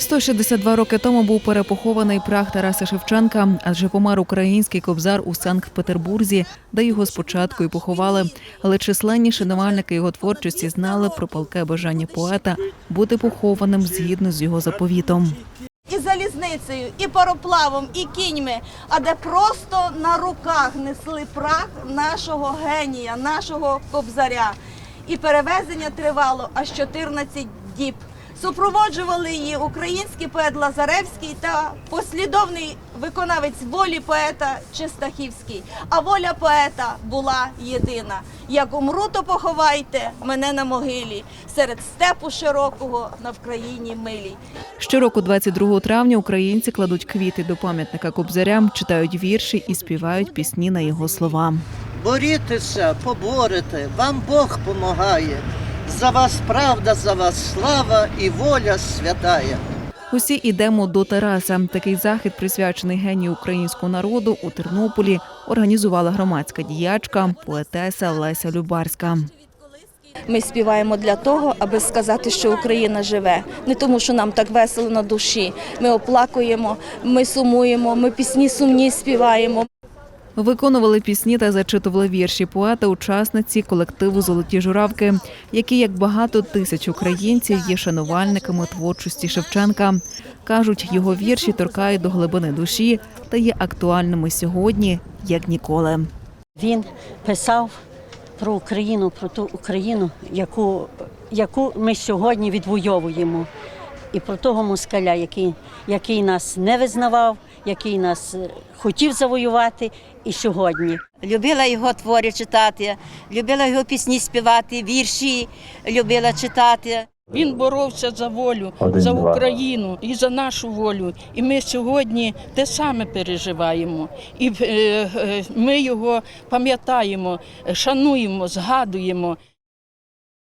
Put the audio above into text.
162 роки тому був перепохований прах Тараса Шевченка, адже помер український кобзар у Санкт-Петербурзі, де його спочатку і поховали. Але численні шанувальники його творчості знали про палке бажання поета бути похованим згідно з його заповітом. і залізницею, і пароплавом, і кіньми, а де просто на руках несли прах нашого генія, нашого кобзаря. І перевезення тривало аж 14 діб. Супроводжували її український поет Лазаревський та послідовний виконавець волі поета Чистахівський. А воля поета була єдина. Як умру, то поховайте мене на могилі серед степу широкого на Вкраїні милій. Щороку, 22 травня, українці кладуть квіти до пам'ятника кобзарям, читають вірші і співають пісні на його слова. Борітеся, поборете, вам Бог помагає. За вас правда, за вас слава і воля святая. Усі ідемо до Тараса. Такий захід, присвячений генію українського народу у Тернополі, організувала громадська діячка, поетеса Леся Любарська. Ми співаємо для того, аби сказати, що Україна живе. Не тому, що нам так весело на душі. Ми оплакуємо, ми сумуємо, ми пісні сумні співаємо. Виконували пісні та зачитували вірші поета, учасниці колективу Золоті журавки, які, як багато тисяч українців, є шанувальниками творчості Шевченка. кажуть, його вірші торкають до глибини душі та є актуальними сьогодні, як ніколи. Він писав про Україну, про ту Україну, яку, яку ми сьогодні відвоюємо. І про того москаля, який, який нас не визнавав, який нас е, хотів завоювати і сьогодні. Любила його твори читати, любила його пісні співати, вірші любила читати. Він боровся за волю, за Україну і за нашу волю. І ми сьогодні те саме переживаємо. І е, е, ми його пам'ятаємо, шануємо, згадуємо.